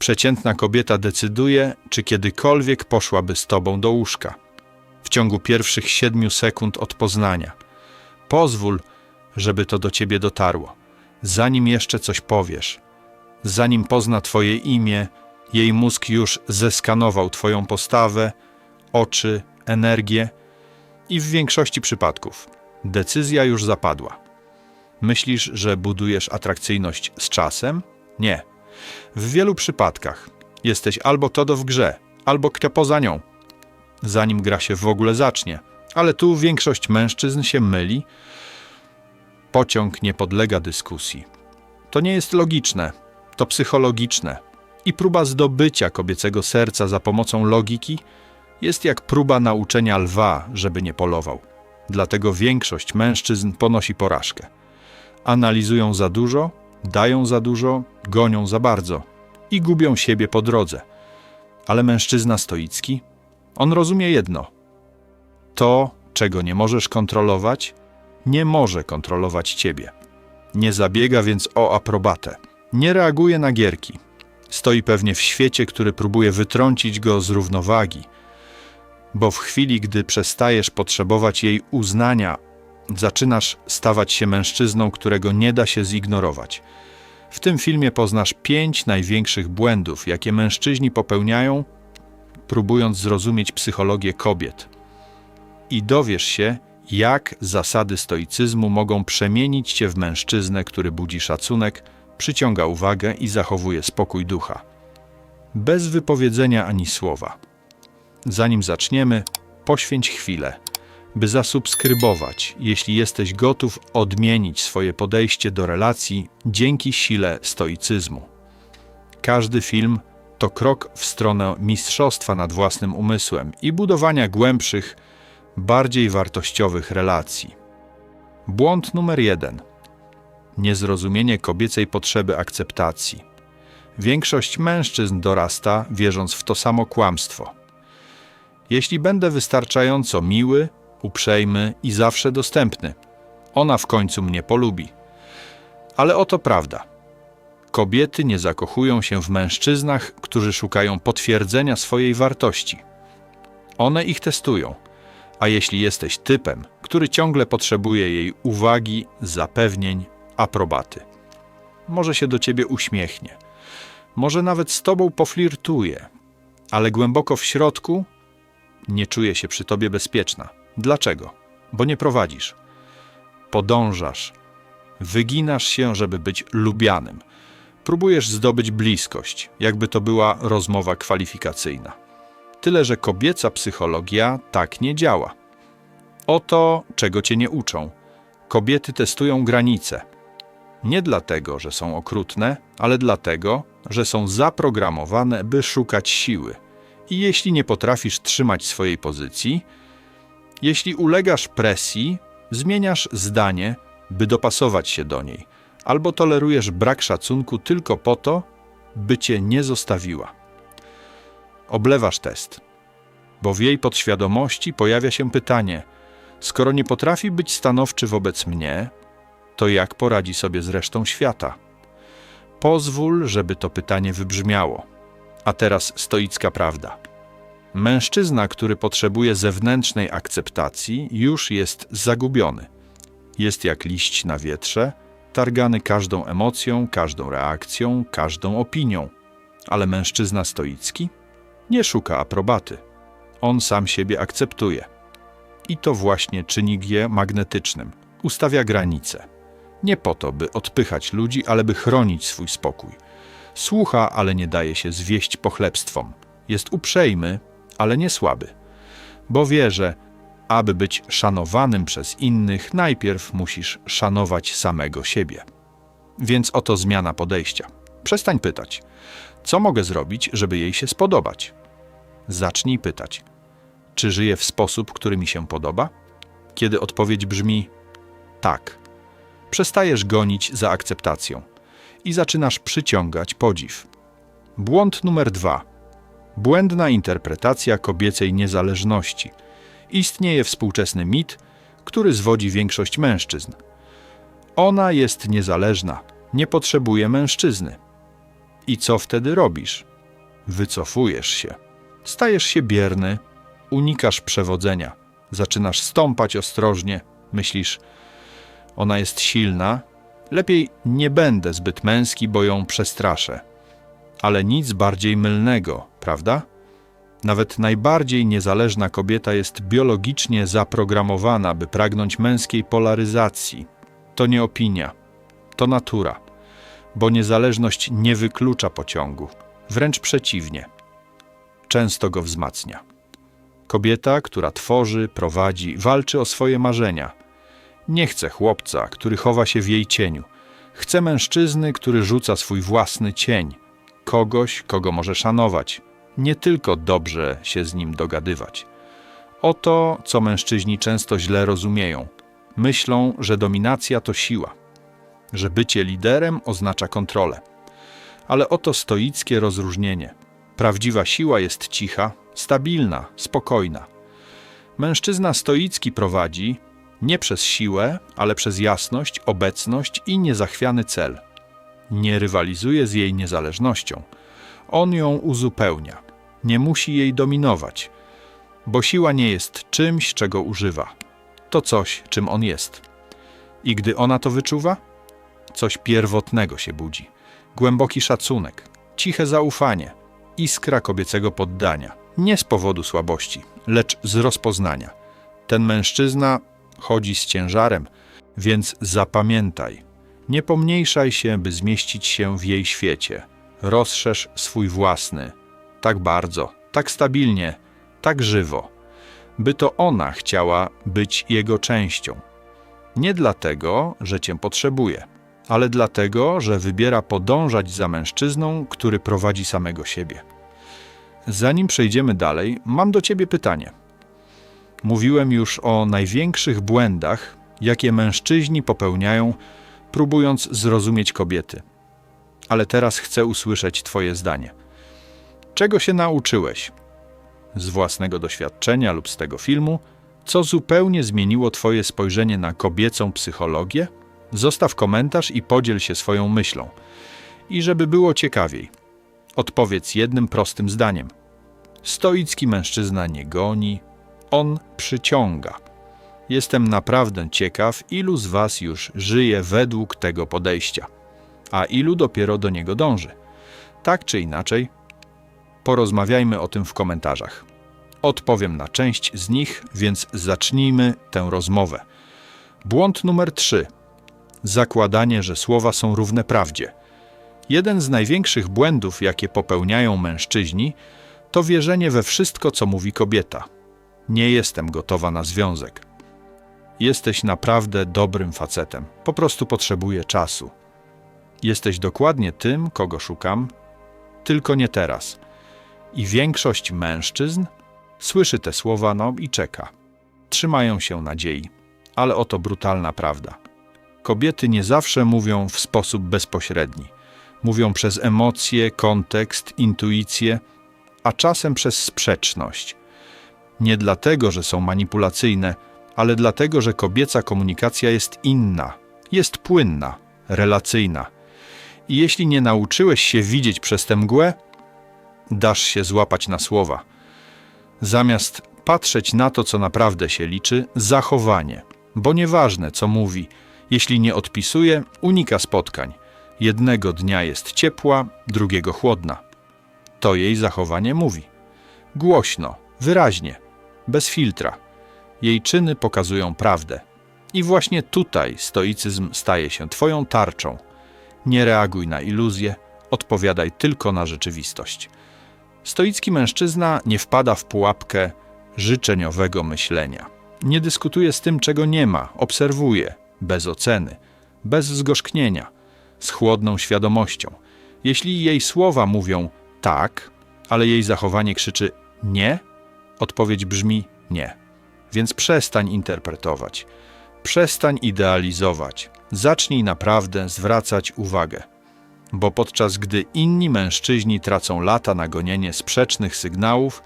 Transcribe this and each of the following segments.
Przeciętna kobieta decyduje, czy kiedykolwiek poszłaby z tobą do łóżka. W ciągu pierwszych siedmiu sekund od poznania. Pozwól, żeby to do ciebie dotarło, zanim jeszcze coś powiesz. Zanim pozna twoje imię, jej mózg już zeskanował twoją postawę, oczy, energię i w większości przypadków decyzja już zapadła. Myślisz, że budujesz atrakcyjność z czasem? Nie. W wielu przypadkach jesteś albo Todo w grze, albo kto poza nią, zanim gra się w ogóle zacznie. Ale tu większość mężczyzn się myli. Pociąg nie podlega dyskusji. To nie jest logiczne, to psychologiczne. I próba zdobycia kobiecego serca za pomocą logiki jest jak próba nauczenia lwa, żeby nie polował. Dlatego większość mężczyzn ponosi porażkę. Analizują za dużo, dają za dużo, gonią za bardzo i gubią siebie po drodze. Ale mężczyzna stoicki, on rozumie jedno: to, czego nie możesz kontrolować, nie może kontrolować ciebie. Nie zabiega więc o aprobatę, nie reaguje na gierki. Stoi pewnie w świecie, który próbuje wytrącić go z równowagi, bo w chwili, gdy przestajesz potrzebować jej uznania, zaczynasz stawać się mężczyzną, którego nie da się zignorować. W tym filmie poznasz pięć największych błędów, jakie mężczyźni popełniają, próbując zrozumieć psychologię kobiet. I dowiesz się, jak zasady stoicyzmu mogą przemienić cię w mężczyznę, który budzi szacunek, przyciąga uwagę i zachowuje spokój ducha. Bez wypowiedzenia ani słowa. Zanim zaczniemy, poświęć chwilę, by zasubskrybować, jeśli jesteś gotów odmienić swoje podejście do relacji dzięki sile stoicyzmu. Każdy film to krok w stronę mistrzostwa nad własnym umysłem i budowania głębszych, bardziej wartościowych relacji. Błąd numer jeden: niezrozumienie kobiecej potrzeby akceptacji. Większość mężczyzn dorasta, wierząc w to samo kłamstwo. Jeśli będę wystarczająco miły, uprzejmy i zawsze dostępny, ona w końcu mnie polubi. Ale oto prawda. Kobiety nie zakochują się w mężczyznach, którzy szukają potwierdzenia swojej wartości. One ich testują, a jeśli jesteś typem, który ciągle potrzebuje jej uwagi, zapewnień, aprobaty, może się do ciebie uśmiechnie, może nawet z tobą poflirtuje, ale głęboko w środku nie czuje się przy tobie bezpieczna. Dlaczego? Bo nie prowadzisz. Podążasz. Wyginasz się, żeby być lubianym. Próbujesz zdobyć bliskość, jakby to była rozmowa kwalifikacyjna. Tyle, że kobieca psychologia tak nie działa. Oto, czego cię nie uczą. Kobiety testują granice. Nie dlatego, że są okrutne, ale dlatego, że są zaprogramowane, by szukać siły. I jeśli nie potrafisz trzymać swojej pozycji, jeśli ulegasz presji, zmieniasz zdanie, by dopasować się do niej, albo tolerujesz brak szacunku tylko po to, by cię nie zostawiła. Oblewasz test, bo w jej podświadomości pojawia się pytanie: skoro nie potrafi być stanowczy wobec mnie, to jak poradzi sobie z resztą świata? Pozwól, żeby to pytanie wybrzmiało. A teraz stoicka prawda. Mężczyzna, który potrzebuje zewnętrznej akceptacji, już jest zagubiony. Jest jak liść na wietrze, targany każdą emocją, każdą reakcją, każdą opinią. Ale mężczyzna stoicki nie szuka aprobaty. On sam siebie akceptuje. I to właśnie czyni G magnetycznym. Ustawia granice. Nie po to, by odpychać ludzi, ale by chronić swój spokój. Słucha, ale nie daje się zwieść pochlebstwom. Jest uprzejmy, ale nie słaby. Bo wie, że aby być szanowanym przez innych, najpierw musisz szanować samego siebie. Więc oto zmiana podejścia. Przestań pytać, co mogę zrobić, żeby jej się spodobać? Zacznij pytać, czy żyję w sposób, który mi się podoba? Kiedy odpowiedź brzmi tak, przestajesz gonić za akceptacją i zaczynasz przyciągać podziw. Błąd numer dwa. Błędna interpretacja kobiecej niezależności. Istnieje współczesny mit, który zwodzi większość mężczyzn. Ona jest niezależna, nie potrzebuje mężczyzny. I co wtedy robisz? wycofujesz się. Stajesz się bierny, unikasz przewodzenia, zaczynasz stąpać ostrożnie, myślisz, ona jest silna, lepiej nie będę zbyt męski, bo ją przestraszę. Ale nic bardziej mylnego, prawda? Nawet najbardziej niezależna kobieta jest biologicznie zaprogramowana, by pragnąć męskiej polaryzacji. To nie opinia, to natura, bo niezależność nie wyklucza pociągu, wręcz przeciwnie, często go wzmacnia. Kobieta, która tworzy, prowadzi, walczy o swoje marzenia. Nie chce chłopca, który chowa się w jej cieniu. Chce mężczyzny, który rzuca swój własny cień. Kogoś, kogo może szanować, nie tylko dobrze się z nim dogadywać. Oto, co mężczyźni często źle rozumieją. Myślą, że dominacja to siła, że bycie liderem oznacza kontrolę. Ale oto stoickie rozróżnienie. Prawdziwa siła jest cicha, stabilna, spokojna. Mężczyzna stoicki prowadzi nie przez siłę, ale przez jasność, obecność i niezachwiany cel. Nie rywalizuje z jej niezależnością. On ją uzupełnia. Nie musi jej dominować, bo siła nie jest czymś, czego używa. To coś, czym on jest. I gdy ona to wyczuwa, coś pierwotnego się budzi. Głęboki szacunek, ciche zaufanie, iskra kobiecego poddania. Nie z powodu słabości, lecz z rozpoznania. Ten mężczyzna chodzi z ciężarem, więc zapamiętaj. Nie pomniejszaj się, by zmieścić się w jej świecie. Rozszerz swój własny. Tak bardzo, tak stabilnie, tak żywo. By to ona chciała być jego częścią. Nie dlatego, że cię potrzebuje, ale dlatego, że wybiera podążać za mężczyzną, który prowadzi samego siebie. Zanim przejdziemy dalej, mam do ciebie pytanie. Mówiłem już o największych błędach, jakie mężczyźni popełniają, próbując zrozumieć kobiety. Ale teraz chcę usłyszeć Twoje zdanie. Czego się nauczyłeś? Z własnego doświadczenia lub z tego filmu? Co zupełnie zmieniło Twoje spojrzenie na kobiecą psychologię? Zostaw komentarz i podziel się swoją myślą. I żeby było ciekawiej, odpowiedz jednym prostym zdaniem. Stoicki mężczyzna nie goni, on przyciąga. Jestem naprawdę ciekaw, ilu z Was już żyje według tego podejścia, a ilu dopiero do niego dąży. Tak czy inaczej, porozmawiajmy o tym w komentarzach. Odpowiem na część z nich, więc zacznijmy tę rozmowę. Błąd numer 3. Zakładanie, że słowa są równe prawdzie. Jeden z największych błędów, jakie popełniają mężczyźni, to wierzenie we wszystko, co mówi kobieta. Nie jestem gotowa na związek. Jesteś naprawdę dobrym facetem. Po prostu potrzebuję czasu. Jesteś dokładnie tym, kogo szukam, tylko nie teraz. I większość mężczyzn słyszy te słowa, no i czeka. Trzymają się nadziei, ale oto brutalna prawda. Kobiety nie zawsze mówią w sposób bezpośredni. Mówią przez emocje, kontekst, intuicję, a czasem przez sprzeczność. Nie dlatego, że są manipulacyjne, ale dlatego, że kobieca komunikacja jest inna, jest płynna, relacyjna. I jeśli nie nauczyłeś się widzieć przez tę mgłę, dasz się złapać na słowa. Zamiast patrzeć na to, co naprawdę się liczy, zachowanie, bo nieważne, co mówi, jeśli nie odpisuje, unika spotkań. Jednego dnia jest ciepła, drugiego chłodna. To jej zachowanie mówi. Głośno, wyraźnie, bez filtra. Jej czyny pokazują prawdę. I właśnie tutaj stoicyzm staje się Twoją tarczą. Nie reaguj na iluzje, odpowiadaj tylko na rzeczywistość. Stoicki mężczyzna nie wpada w pułapkę życzeniowego myślenia. Nie dyskutuje z tym, czego nie ma, obserwuje, bez oceny, bez zgorzknienia, z chłodną świadomością. Jeśli jej słowa mówią tak, ale jej zachowanie krzyczy nie, odpowiedź brzmi nie. Więc przestań interpretować, przestań idealizować, zacznij naprawdę zwracać uwagę. Bo podczas gdy inni mężczyźni tracą lata na gonienie sprzecznych sygnałów,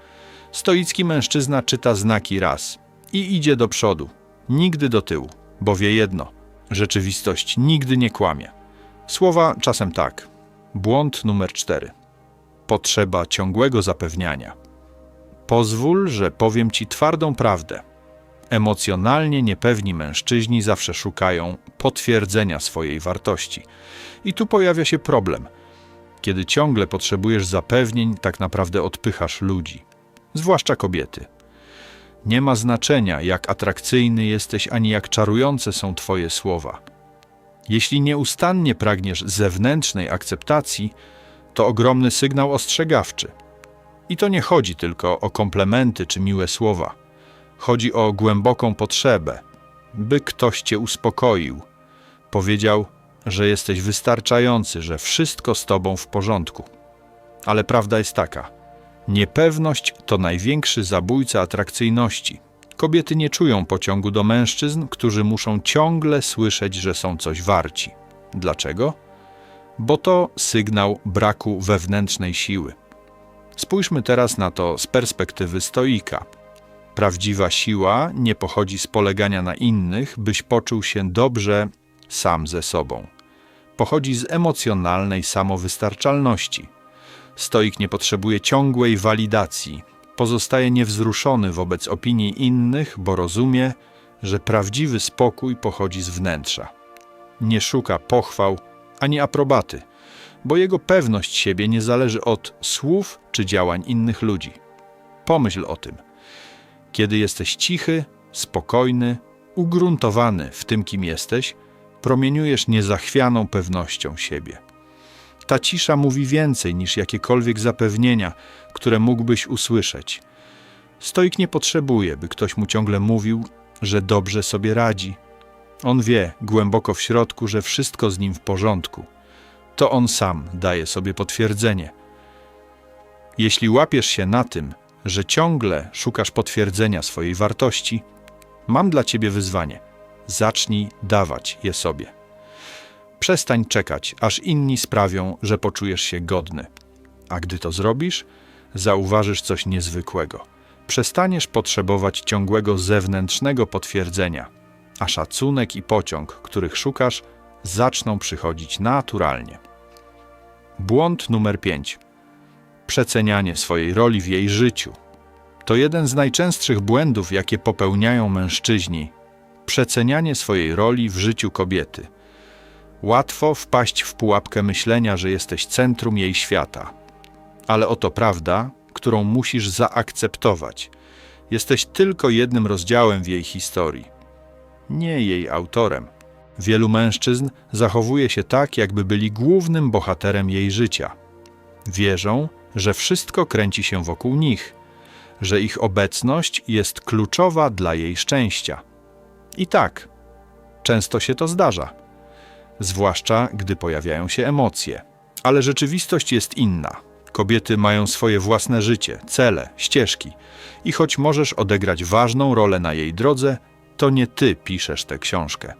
stoicki mężczyzna czyta znaki raz i idzie do przodu, nigdy do tyłu, bo wie jedno: rzeczywistość nigdy nie kłamie. Słowa czasem tak. Błąd numer cztery. potrzeba ciągłego zapewniania. Pozwól, że powiem ci twardą prawdę. Emocjonalnie niepewni mężczyźni zawsze szukają potwierdzenia swojej wartości. I tu pojawia się problem. Kiedy ciągle potrzebujesz zapewnień, tak naprawdę odpychasz ludzi, zwłaszcza kobiety. Nie ma znaczenia, jak atrakcyjny jesteś, ani jak czarujące są Twoje słowa. Jeśli nieustannie pragniesz zewnętrznej akceptacji, to ogromny sygnał ostrzegawczy. I to nie chodzi tylko o komplementy czy miłe słowa. Chodzi o głęboką potrzebę, by ktoś cię uspokoił. Powiedział, że jesteś wystarczający, że wszystko z tobą w porządku. Ale prawda jest taka: niepewność to największy zabójca atrakcyjności. Kobiety nie czują pociągu do mężczyzn, którzy muszą ciągle słyszeć, że są coś warci. Dlaczego? Bo to sygnał braku wewnętrznej siły. Spójrzmy teraz na to z perspektywy stoika. Prawdziwa siła nie pochodzi z polegania na innych, byś poczuł się dobrze sam ze sobą. Pochodzi z emocjonalnej samowystarczalności. Stoik nie potrzebuje ciągłej walidacji, pozostaje niewzruszony wobec opinii innych, bo rozumie, że prawdziwy spokój pochodzi z wnętrza. Nie szuka pochwał ani aprobaty, bo jego pewność siebie nie zależy od słów czy działań innych ludzi. Pomyśl o tym. Kiedy jesteś cichy, spokojny, ugruntowany w tym, kim jesteś, promieniujesz niezachwianą pewnością siebie. Ta cisza mówi więcej niż jakiekolwiek zapewnienia, które mógłbyś usłyszeć. Stoik nie potrzebuje, by ktoś mu ciągle mówił, że dobrze sobie radzi. On wie głęboko w środku, że wszystko z nim w porządku. To on sam daje sobie potwierdzenie. Jeśli łapiesz się na tym, że ciągle szukasz potwierdzenia swojej wartości, mam dla ciebie wyzwanie. Zacznij dawać je sobie. Przestań czekać, aż inni sprawią, że poczujesz się godny. A gdy to zrobisz, zauważysz coś niezwykłego. Przestaniesz potrzebować ciągłego zewnętrznego potwierdzenia, a szacunek i pociąg, których szukasz, zaczną przychodzić naturalnie. Błąd numer 5. Przecenianie swojej roli w jej życiu. To jeden z najczęstszych błędów, jakie popełniają mężczyźni. Przecenianie swojej roli w życiu kobiety. Łatwo wpaść w pułapkę myślenia, że jesteś centrum jej świata. Ale oto prawda, którą musisz zaakceptować. Jesteś tylko jednym rozdziałem w jej historii, nie jej autorem. Wielu mężczyzn zachowuje się tak, jakby byli głównym bohaterem jej życia. Wierzą, że wszystko kręci się wokół nich, że ich obecność jest kluczowa dla jej szczęścia. I tak, często się to zdarza, zwłaszcza gdy pojawiają się emocje. Ale rzeczywistość jest inna. Kobiety mają swoje własne życie, cele, ścieżki, i choć możesz odegrać ważną rolę na jej drodze, to nie ty piszesz tę książkę.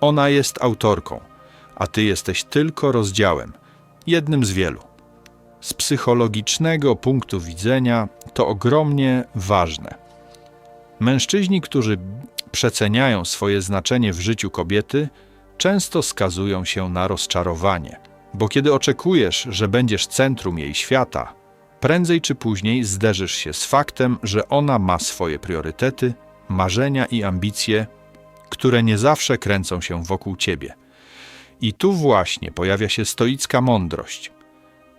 Ona jest autorką, a ty jesteś tylko rozdziałem, jednym z wielu. Z psychologicznego punktu widzenia to ogromnie ważne. Mężczyźni, którzy przeceniają swoje znaczenie w życiu kobiety, często skazują się na rozczarowanie, bo kiedy oczekujesz, że będziesz centrum jej świata, prędzej czy później zderzysz się z faktem, że ona ma swoje priorytety, marzenia i ambicje, które nie zawsze kręcą się wokół ciebie. I tu właśnie pojawia się stoicka mądrość,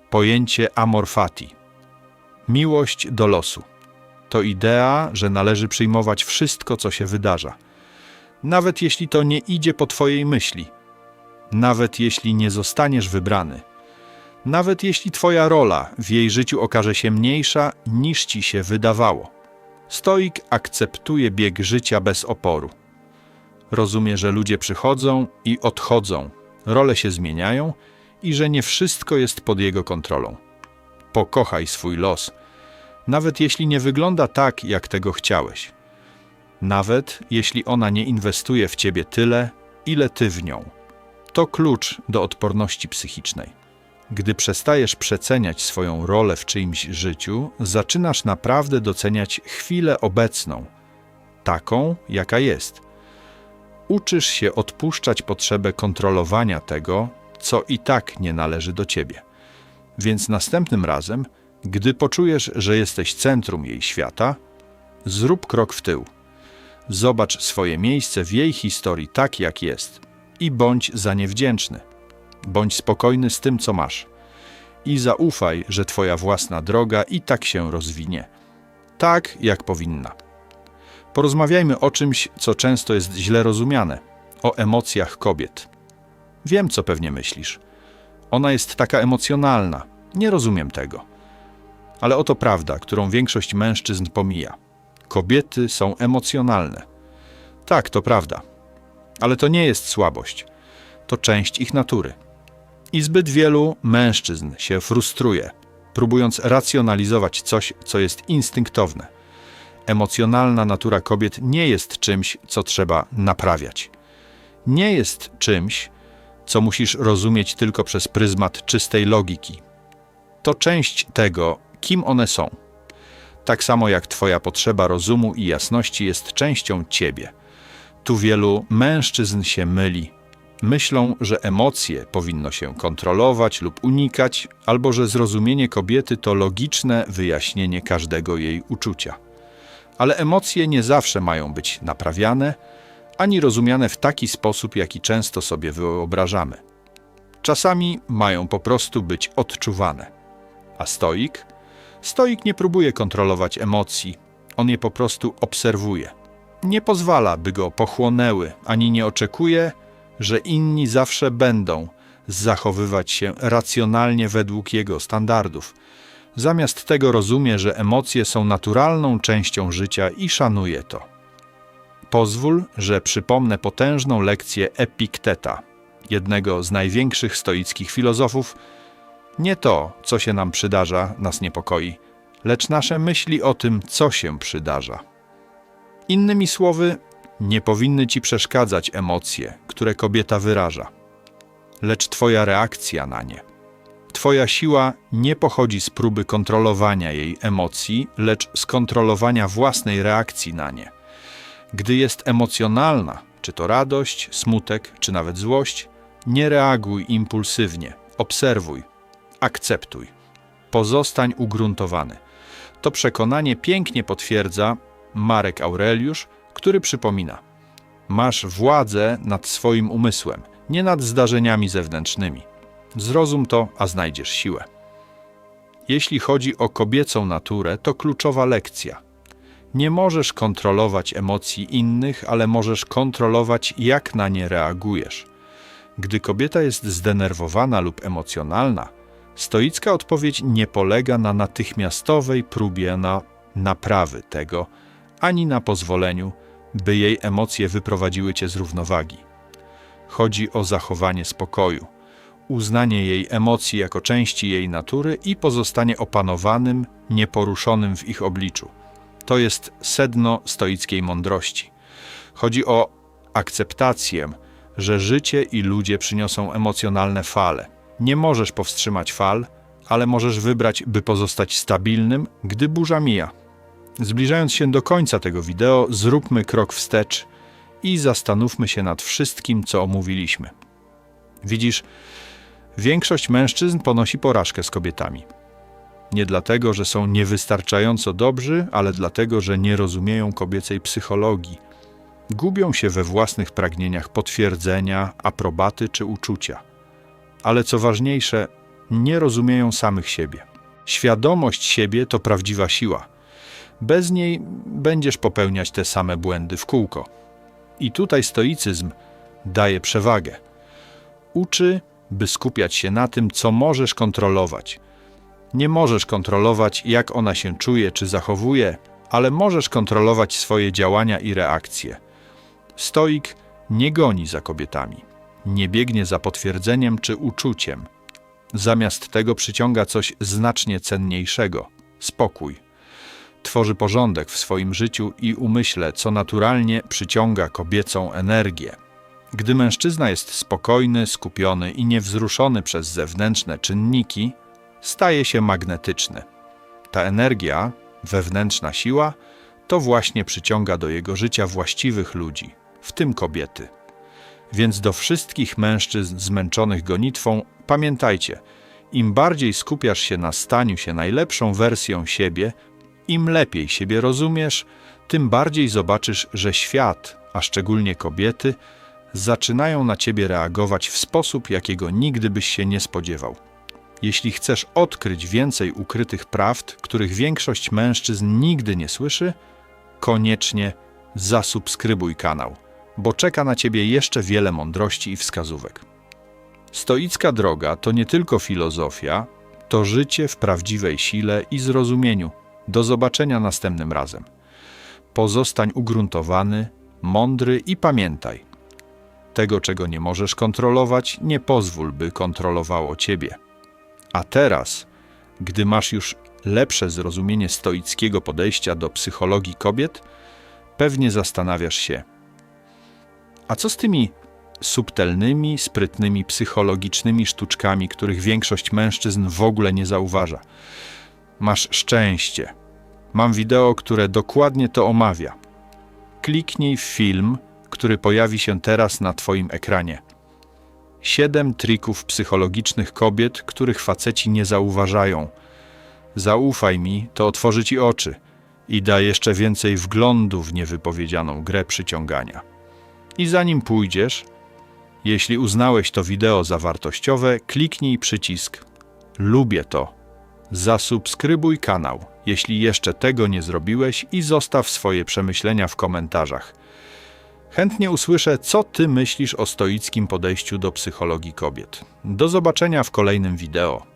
pojęcie amor fati, miłość do losu. To idea, że należy przyjmować wszystko, co się wydarza, nawet jeśli to nie idzie po twojej myśli, nawet jeśli nie zostaniesz wybrany, nawet jeśli twoja rola w jej życiu okaże się mniejsza niż ci się wydawało. Stoik akceptuje bieg życia bez oporu. Rozumie, że ludzie przychodzą i odchodzą, role się zmieniają i że nie wszystko jest pod jego kontrolą. Pokochaj swój los, nawet jeśli nie wygląda tak, jak tego chciałeś. Nawet jeśli ona nie inwestuje w ciebie tyle, ile ty w nią. To klucz do odporności psychicznej. Gdy przestajesz przeceniać swoją rolę w czyimś życiu, zaczynasz naprawdę doceniać chwilę obecną, taką, jaka jest. Uczysz się odpuszczać potrzebę kontrolowania tego, co i tak nie należy do ciebie. Więc następnym razem, gdy poczujesz, że jesteś centrum jej świata, zrób krok w tył. Zobacz swoje miejsce w jej historii tak, jak jest i bądź za nie wdzięczny. Bądź spokojny z tym, co masz. I zaufaj, że Twoja własna droga i tak się rozwinie. Tak, jak powinna. Porozmawiajmy o czymś, co często jest źle rozumiane o emocjach kobiet. Wiem, co pewnie myślisz. Ona jest taka emocjonalna. Nie rozumiem tego. Ale oto prawda, którą większość mężczyzn pomija. Kobiety są emocjonalne. Tak, to prawda. Ale to nie jest słabość. To część ich natury. I zbyt wielu mężczyzn się frustruje, próbując racjonalizować coś, co jest instynktowne. Emocjonalna natura kobiet nie jest czymś, co trzeba naprawiać. Nie jest czymś, co musisz rozumieć tylko przez pryzmat czystej logiki. To część tego, kim one są. Tak samo jak Twoja potrzeba rozumu i jasności jest częścią Ciebie. Tu wielu mężczyzn się myli. Myślą, że emocje powinno się kontrolować lub unikać, albo że zrozumienie kobiety to logiczne wyjaśnienie każdego jej uczucia. Ale emocje nie zawsze mają być naprawiane, ani rozumiane w taki sposób, jaki często sobie wyobrażamy. Czasami mają po prostu być odczuwane. A stoik? Stoik nie próbuje kontrolować emocji, on je po prostu obserwuje. Nie pozwala, by go pochłonęły, ani nie oczekuje, że inni zawsze będą zachowywać się racjonalnie według jego standardów. Zamiast tego rozumie, że emocje są naturalną częścią życia i szanuje to. Pozwól, że przypomnę potężną lekcję Epikteta, jednego z największych stoickich filozofów. Nie to, co się nam przydarza, nas niepokoi, lecz nasze myśli o tym, co się przydarza. Innymi słowy, nie powinny ci przeszkadzać emocje, które kobieta wyraża, lecz twoja reakcja na nie. Twoja siła nie pochodzi z próby kontrolowania jej emocji, lecz z kontrolowania własnej reakcji na nie. Gdy jest emocjonalna, czy to radość, smutek, czy nawet złość, nie reaguj impulsywnie, obserwuj, akceptuj. Pozostań ugruntowany. To przekonanie pięknie potwierdza Marek Aureliusz, który przypomina: Masz władzę nad swoim umysłem, nie nad zdarzeniami zewnętrznymi. Zrozum to, a znajdziesz siłę. Jeśli chodzi o kobiecą naturę, to kluczowa lekcja. Nie możesz kontrolować emocji innych, ale możesz kontrolować, jak na nie reagujesz. Gdy kobieta jest zdenerwowana lub emocjonalna, stoicka odpowiedź nie polega na natychmiastowej próbie na naprawy tego, ani na pozwoleniu, by jej emocje wyprowadziły cię z równowagi. Chodzi o zachowanie spokoju, uznanie jej emocji jako części jej natury i pozostanie opanowanym, nieporuszonym w ich obliczu. To jest sedno stoickiej mądrości. Chodzi o akceptację, że życie i ludzie przyniosą emocjonalne fale. Nie możesz powstrzymać fal, ale możesz wybrać, by pozostać stabilnym, gdy burza mija. Zbliżając się do końca tego wideo, zróbmy krok wstecz i zastanówmy się nad wszystkim, co omówiliśmy. Widzisz, większość mężczyzn ponosi porażkę z kobietami. Nie dlatego, że są niewystarczająco dobrzy, ale dlatego, że nie rozumieją kobiecej psychologii. Gubią się we własnych pragnieniach potwierdzenia, aprobaty czy uczucia. Ale co ważniejsze, nie rozumieją samych siebie. Świadomość siebie to prawdziwa siła. Bez niej będziesz popełniać te same błędy w kółko. I tutaj stoicyzm daje przewagę. Uczy, by skupiać się na tym, co możesz kontrolować. Nie możesz kontrolować, jak ona się czuje czy zachowuje, ale możesz kontrolować swoje działania i reakcje. Stoik nie goni za kobietami, nie biegnie za potwierdzeniem czy uczuciem. Zamiast tego przyciąga coś znacznie cenniejszego spokój. Tworzy porządek w swoim życiu i umyśle, co naturalnie przyciąga kobiecą energię. Gdy mężczyzna jest spokojny, skupiony i niewzruszony przez zewnętrzne czynniki, staje się magnetyczny. Ta energia, wewnętrzna siła, to właśnie przyciąga do jego życia właściwych ludzi, w tym kobiety. Więc do wszystkich mężczyzn zmęczonych gonitwą, pamiętajcie, Im bardziej skupiasz się na staniu się najlepszą wersją siebie, im lepiej siebie rozumiesz, tym bardziej zobaczysz, że świat, a szczególnie kobiety, zaczynają na ciebie reagować w sposób, jakiego nigdy byś się nie spodziewał. Jeśli chcesz odkryć więcej ukrytych prawd, których większość mężczyzn nigdy nie słyszy, koniecznie zasubskrybuj kanał, bo czeka na ciebie jeszcze wiele mądrości i wskazówek. Stoicka droga to nie tylko filozofia, to życie w prawdziwej sile i zrozumieniu. Do zobaczenia następnym razem. Pozostań ugruntowany, mądry i pamiętaj: tego, czego nie możesz kontrolować, nie pozwól, by kontrolowało ciebie. A teraz, gdy masz już lepsze zrozumienie stoickiego podejścia do psychologii kobiet, pewnie zastanawiasz się, a co z tymi subtelnymi, sprytnymi, psychologicznymi sztuczkami, których większość mężczyzn w ogóle nie zauważa? Masz szczęście. Mam wideo, które dokładnie to omawia. Kliknij w film, który pojawi się teraz na Twoim ekranie. Siedem trików psychologicznych kobiet, których faceci nie zauważają. Zaufaj mi, to otworzy Ci oczy i da jeszcze więcej wglądu w niewypowiedzianą grę przyciągania. I zanim pójdziesz, jeśli uznałeś to wideo za wartościowe, kliknij przycisk Lubię to. Zasubskrybuj kanał, jeśli jeszcze tego nie zrobiłeś i zostaw swoje przemyślenia w komentarzach. Chętnie usłyszę, co ty myślisz o stoickim podejściu do psychologii kobiet. Do zobaczenia w kolejnym wideo.